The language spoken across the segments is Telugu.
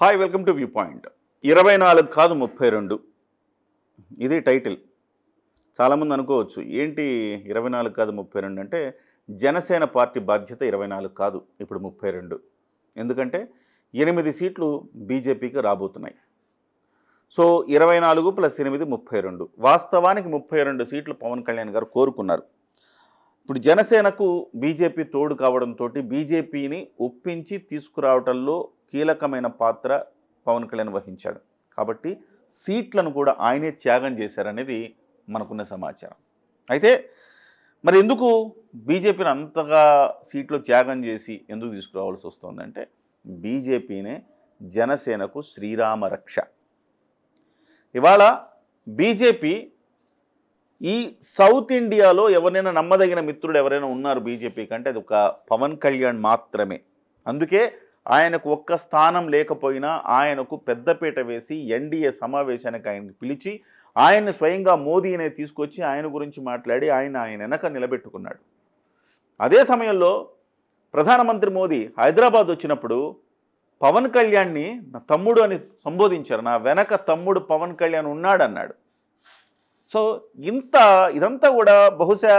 Hi welcome to view point ఇరవై నాలుగు కాదు ముప్పై రెండు ఇది టైటిల్ చాలామంది అనుకోవచ్చు ఏంటి ఇరవై నాలుగు కాదు ముప్పై రెండు అంటే జనసేన పార్టీ బాధ్యత ఇరవై నాలుగు కాదు ఇప్పుడు ముప్పై రెండు ఎందుకంటే ఎనిమిది సీట్లు బీజేపీకి రాబోతున్నాయి. సో ఇరవై నాలుగు ప్లస్ ఎనిమిది ముప్పై రెండు వాస్తవానికి ముప్పై రెండు సీట్లు పవన్ కళ్యాణ్ గారు కోరుకున్నారు. ఇప్పుడు జనసేనకు బీజేపీ తోడు కావడంతో బీజేపీని ఒప్పించి తీసుకురావటంలో కీలకమైన పాత్ర పవన్ కళ్యాణ్ వహించాడు. కాబట్టి సీట్లను కూడా ఆయనే త్యాగం చేశారనేది మనకున్న సమాచారం. అయితే మరి ఎందుకు బీజేపీని అంతగా సీట్లో త్యాగం చేసి ఎందుకు తీసుకురావాల్సి వస్తుందంటే బీజేపీనే జనసేనకు శ్రీరామ రక్ష. ఇవాళ బీజేపీ ఈ సౌత్ ఇండియాలో ఎవరైనా నమ్మదగిన మిత్రుడు ఎవరైనా ఉన్నారు బీజేపీ కంటే అది ఒక పవన్ కళ్యాణ్ మాత్రమే. అందుకే ఆయనకు ఒక్క స్థానం లేకపోయినా ఆయనకు పెద్దపీట వేసి ఎన్డీఏ సమావేశానికి ఆయనకు పిలిచి ఆయన్ని స్వయంగా మోదీనే తీసుకొచ్చి ఆయన గురించి మాట్లాడి ఆయన ఆయన వెనక నిలబెట్టుకున్నాడు. అదే సమయంలో ప్రధానమంత్రి మోదీ హైదరాబాద్ వచ్చినప్పుడు పవన్ కళ్యాణ్ని నా తమ్ముడు అని సంబోధించారు. నా వెనక తమ్ముడు పవన్ కళ్యాణ్ ఉన్నాడు అన్నాడు సో ఇంత ఇదంతా కూడా బహుశా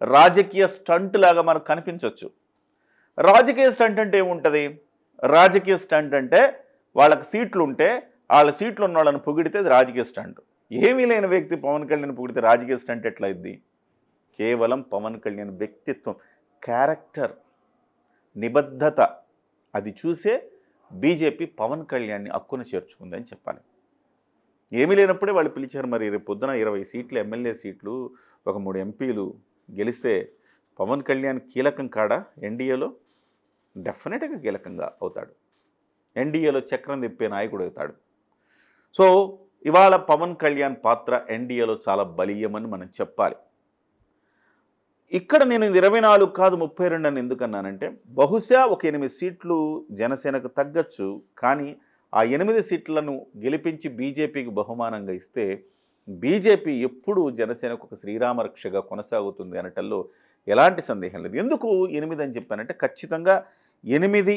రాజకీయ స్టంట్ లాగా మనకు కనిపించవచ్చు రాజకీయ స్టంట్ అంటే ఏముంటుంది? రాజకీయ స్టంట్ అంటే వాళ్ళకి సీట్లు ఉంటే వాళ్ళ సీట్లు ఉన్న వాళ్ళని పొగిడితే అది రాజకీయ స్టంట్. ఏమీ లేని వ్యక్తి పవన్ కళ్యాణ్ పొగిడితే రాజకీయ స్టంట్ ఎట్లా కేవలం పవన్ కళ్యాణ్ వ్యక్తిత్వం క్యారెక్టర్ నిబద్ధత. అది చూసే బీజేపీ పవన్ కళ్యాణ్ని అక్కున చేర్చుకుందని చెప్పాలి. ఏమీ లేనప్పుడే వాళ్ళు పిలిచారు మరి రేపు పొద్దున ఇరవై సీట్లు ఎమ్మెల్యే సీట్లు ఒక మూడు ఎంపీలు గెలిస్తే పవన్ కళ్యాణ్ కీలకం కాడా ఎన్డీఏలో? డెఫినెట్గా కీలకంగా అవుతాడు. ఎన్డీఏలో చక్రం తిప్పే నాయకుడు అవుతాడు. సో ఇవాళ పవన్ కళ్యాణ్ పాత్ర ఎన్డీఏలో చాలా బలీయమని మనం చెప్పాలి. ఇక్కడ నేను ఇరవై నాలుగు కాదు ముప్పై రెండు అని ఎందుకన్నానంటే బహుశా ఒక ఎనిమిది సీట్లు జనసేనకు తగ్గచ్చు కానీ ఆ ఎనిమిది సీట్లను గెలిపించి బీజేపీకి బహుమానంగా ఇస్తే బీజేపీ ఎప్పుడు జనసేనకు ఒక శ్రీరామరక్షగా కొనసాగుతుంది అనటంలో ఎలాంటి సందేహం లేదు. ఎందుకు ఎనిమిది అని చెప్పానంటే ఖచ్చితంగా ఎనిమిది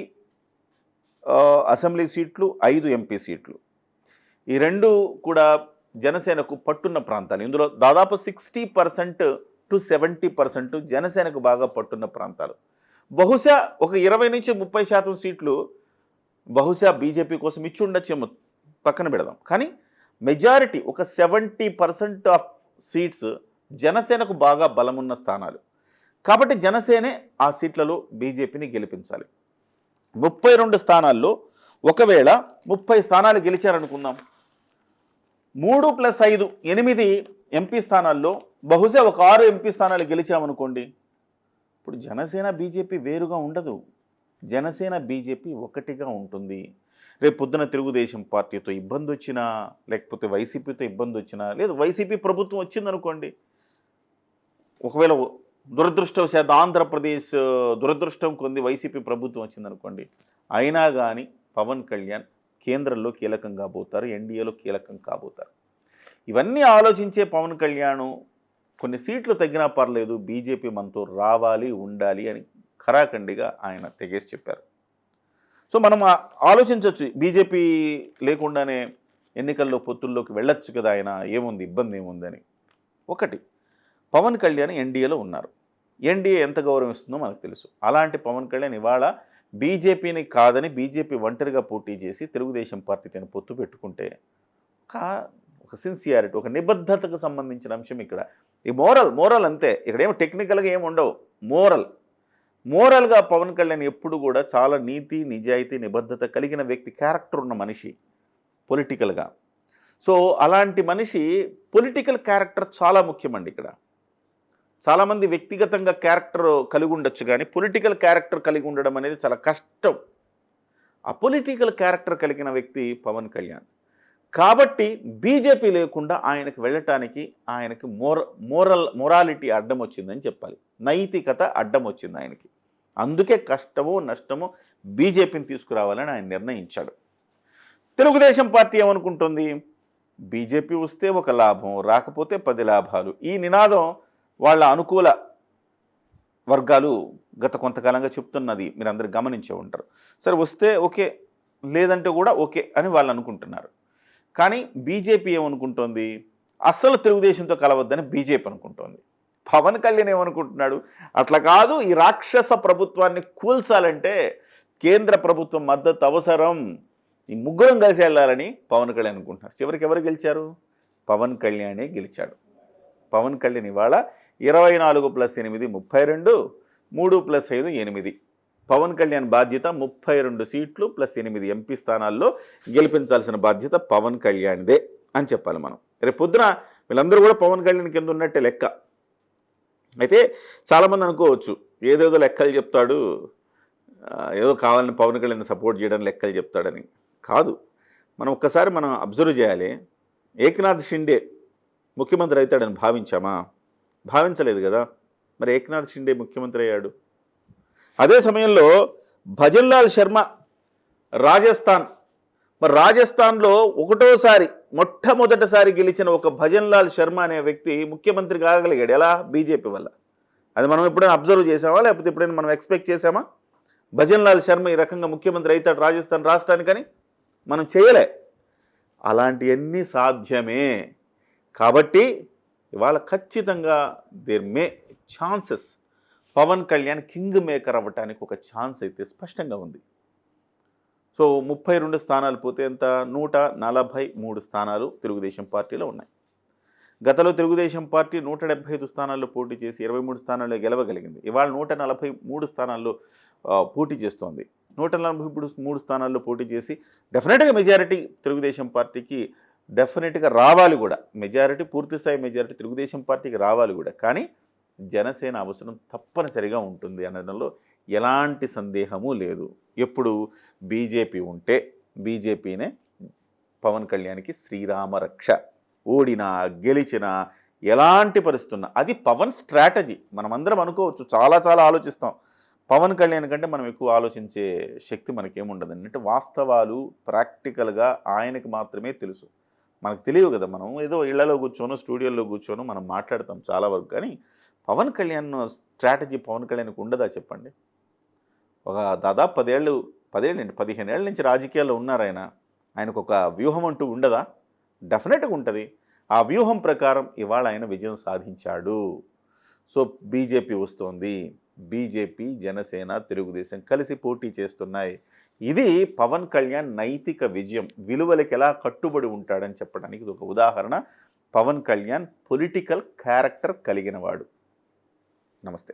అసెంబ్లీ సీట్లు ఐదు ఎంపీ సీట్లు. ఈ రెండు కూడా జనసేనకు పట్టున్న ప్రాంతాలు. ఇందులో దాదాపు sixty percent to seventy percent జనసేనకు బాగా పట్టున్న ప్రాంతాలు. బహుశా ఒక ఇరవై నుంచి ముప్పై శాతం సీట్లు బహుశా బీజేపీ కోసం ఇచ్చి ఉండొచ్చేమో పక్కన పెడదాం. కానీ మెజారిటీ ఒక సెవెంటీ పర్సెంట్ ఆఫ్ సీట్స్ జనసేనకు బాగా బలమున్న స్థానాలు. కాబట్టి జనసేనే ఆ సీట్లలో బీజేపీని గెలిపించాలి. ముప్పై రెండు స్థానాల్లో ఒకవేళ ముప్పై స్థానాలు గెలిచారనుకుందాం. మూడు ప్లస్ ఐదు ఎనిమిది ఎంపీ స్థానాల్లో బహుశా ఒక ఆరు ఎంపీ స్థానాలు గెలిచామనుకోండి. ఇప్పుడు జనసేన బీజేపీ వేరుగా ఉండదు. జనసేన బీజేపీ ఒకటిగా ఉంటుంది. రేపు పొద్దున తెలుగుదేశం పార్టీతో ఇబ్బంది వచ్చినా లేకపోతే వైసీపీతో ఇబ్బంది వచ్చినా లేదు వైసీపీ ప్రభుత్వం వచ్చిందనుకోండి. ఒకవేళ దురదృష్టవశాత్ ఆంధ్రప్రదేశ్ దురదృష్టం కొంది వైసీపీ ప్రభుత్వం వచ్చిందనుకోండి. అయినా కానీ పవన్ కళ్యాణ్ కేంద్రంలో కీలకం కాబోతారు ఎన్డీఏలో కీలకం కాబోతారు. ఇవన్నీ ఆలోచించే పవన్ కళ్యాణ్ కొన్ని సీట్లు తగ్గినా పర్లేదు బీజేపీ మనతో రావాలి ఉండాలి అని ఖరాఖండిగా ఆయన తెగేసి చెప్పారు. సో మనం ఆలోచించవచ్చు బీజేపీ లేకుండానే ఎన్నికల్లో పొత్తుల్లోకి వెళ్ళొచ్చు కదా ఆయన ఏముంది ఇబ్బంది ఏముందని. ఒకటి పవన్ కళ్యాణ్ ఎన్డీఏలో ఉన్నారు. ఎన్డీఏ ఎంత గౌరవిస్తుందో మనకు తెలుసు. అలాంటి పవన్ కళ్యాణ్ ఇవాళ బీజేపీని కాదని బీజేపీ ఒంటరిగా పోటీ చేసి తెలుగుదేశం పార్టీతో పొత్తు పెట్టుకుంటే ఒక ఒక సిన్సియారిటీ ఒక నిబద్ధతకు సంబంధించిన అంశం ఇక్కడ. ఈ మోరల్ మోరల్ అంతే. ఇక్కడేమో టెక్నికల్గా ఏమి ఉండవు మోరల్. మోరల్గా పవన్ కళ్యాణ్ ఎప్పుడు కూడా చాలా నీతి నిజాయితీ నిబద్ధత కలిగిన వ్యక్తి క్యారెక్టర్ ఉన్న మనిషి పొలిటికల్గా. సో అలాంటి మనిషి పొలిటికల్ క్యారెక్టర్ చాలా ముఖ్యమండి ఇక్కడ. చాలామంది వ్యక్తిగతంగా క్యారెక్టర్ కలిగి ఉండొచ్చు కానీ పొలిటికల్ క్యారెక్టర్ కలిగి ఉండడం అనేది చాలా కష్టం. ఆ పొలిటికల్ క్యారెక్టర్ కలిగిన వ్యక్తి పవన్ కళ్యాణ్. కాబట్టి బీజేపీ లేకుండా ఆయనకు వెళ్ళటానికి ఆయనకి మోర మోరల్ మొరాలిటీ అడ్డం వచ్చిందని చెప్పాలి. నైతికత అడ్డం వచ్చింది ఆయనకి. అందుకే కష్టమో నష్టమో బీజేపీని తీసుకురావాలని ఆయన నిర్ణయించాడు. తెలుగుదేశం పార్టీ ఏమనుకుంటుంది? బీజేపీ వస్తే ఒక లాభం రాకపోతే పది లాభాలు. ఈ నినాదం వాళ్ళ అనుకూల వర్గాలు గత కొంతకాలంగా చెప్తున్నది. మీరు అందరు గమనించే ఉంటారు. సరే వస్తే ఓకే లేదంటే కూడా ఓకే అని వాళ్ళు అనుకుంటున్నారు. కానీ బీజేపీ ఏమనుకుంటోంది? అస్సలు తెలుగుదేశంతో కలవద్దని బీజేపీ అనుకుంటోంది. పవన్ కళ్యాణ్ ఏమనుకుంటున్నాడు? అట్లా కాదు ఈ రాక్షస ప్రభుత్వాన్ని కూల్చాలంటే కేంద్ర ప్రభుత్వం మద్దతు అవసరం. ఈ ముగ్గురం కలిసి వెళ్ళాలని పవన్ కళ్యాణ్ అనుకుంటున్నారు. చివరికి ఎవరు గెలిచారు? పవన్ కళ్యాణే గెలిచాడు. పవన్ కళ్యాణ్ ఇవాళ ఇరవై నాలుగు ప్లస్ ఎనిమిది ముప్పై రెండు మూడు ప్లస్ ఐదు ఎనిమిది. పవన్ కళ్యాణ్ బాధ్యత ముప్పై రెండు సీట్లు ప్లస్ ఎనిమిది ఎంపీ స్థానాల్లో గెలిపించాల్సిన బాధ్యత పవన్ కళ్యాణ్దే అని చెప్పాలి మనం. రేపు పొద్దున వీళ్ళందరూ కూడా పవన్ కళ్యాణ్ కింద ఉన్నట్టే లెక్క. అయితే చాలామంది అనుకోవచ్చు ఏదేదో లెక్కలు చెప్తాడు ఏదో కావాలని పవన్ కళ్యాణ్ సపోర్ట్ చేయడానికి లెక్కలు చెప్తాడని. కాదు మనం ఒక్కసారి మనం అబ్జర్వ్ చేయాలి ఏకనాథ్ షిండే ముఖ్యమంత్రి అవుతాడని భావించామా? భావించలేదు కదా. మరి ఏకనాథ్ షిండే ముఖ్యమంత్రి అయ్యాడు. అదే సమయంలో భజన్లాల్ శర్మ రాజస్థాన్ మరి రాజస్థాన్లో ఒకటోసారి మొట్టమొదటిసారి గెలిచిన ఒక భజన్లాల్ శర్మ అనే వ్యక్తి ముఖ్యమంత్రి కాగలిగాడు ఎలా? బీజేపీ వల్ల. అది మనం ఎప్పుడైనా అబ్జర్వ్ చేసామా లేకపోతే ఎప్పుడైనా మనం ఎక్స్పెక్ట్ చేసామా? భజన్లాల్ శర్మ ఈ రకంగా ముఖ్యమంత్రి అవుతాడు రాజస్థాన్ రాష్ట్రానికని మనం చేయలే. అలాంటివన్నీ సాధ్యమే. కాబట్టి ఇవాళ ఖచ్చితంగా there may chances Pawan Kalyan king maker అవ్వటానికి ఒక ఛాన్స్ అయితే స్పష్టంగా ఉంది. సో ముప్పై రెండు స్థానాలు పోతే ఎంత? నూట నలభై మూడు స్థానాలు తెలుగుదేశం పార్టీలో ఉన్నాయి. గతంలో తెలుగుదేశం పార్టీ నూట డెబ్బై ఐదు స్థానాల్లో పోటీ చేసి ఇరవై మూడు స్థానాల్లో గెలవగలిగింది. ఇవాళ నూట నలభై మూడు స్థానాల్లో పోటీ చేస్తోంది. నూట నలభై మూడు మూడు స్థానాల్లో పోటీ చేసి డెఫినెట్గా మెజారిటీ తెలుగుదేశం పార్టీకి డెఫినెట్గా రావాలి కూడా. మెజారిటీ పూర్తిస్థాయి మెజారిటీ తెలుగుదేశం పార్టీకి రావాలి కూడా. కానీ జనసేన అవసరం తప్పనిసరిగా ఉంటుంది అనడంలో ఎలాంటి సందేహము లేదు. ఎప్పుడు బీజేపీ ఉంటే బీజేపీనే పవన్ కళ్యాణ్కి శ్రీరామ రక్ష. ఓడినా గెలిచినా ఎలాంటి పరిస్థితున్నా అది పవన్ స్ట్రాటజీ. మనమందరం అనుకోవచ్చు చాలా చాలా ఆలోచిస్తాం. పవన్ కళ్యాణ్ కంటే మనం ఎక్కువ ఆలోచించే శక్తి మనకేముండదు అంటే వాస్తవాలు ప్రాక్టికల్గా ఆయనకి మాత్రమే తెలుసు. మనకు తెలియదు కదా మనం ఏదో ఇళ్ళలో కూర్చోను స్టూడియోలో కూర్చోను మనం మాట్లాడతాం చాలా వరకు. కానీ పవన్ కళ్యాణ్ స్ట్రాటజీ పవన్ కళ్యాణ్కి ఉండదా చెప్పండి? ఒక దాదాపు పదేళ్ళు పదేళ్ళు పదిహేను ఏళ్ళ నుంచి రాజకీయాల్లో ఉన్నారు ఆయన. ఆయనకు ఒక వ్యూహం అంటూ ఉండదా? డెఫినెట్గా ఉంటుంది. ఆ వ్యూహం ప్రకారం ఇవాళ ఆయన విజయం సాధించాడు. సో బీజేపీ వస్తోంది. బీజేపీ జనసేన తెలుగుదేశం కలిసి పోటీ చేస్తున్నాయి. ఇది పవన్ కళ్యాణ్ నైతిక విజయం. విలువలకి ఎలా కట్టుబడి ఉంటాడని చెప్పడానికి ఇది ఒక ఉదాహరణ. పవన్ కళ్యాణ్ పొలిటికల్ క్యారెక్టర్ కలిగినవాడు నమస్తే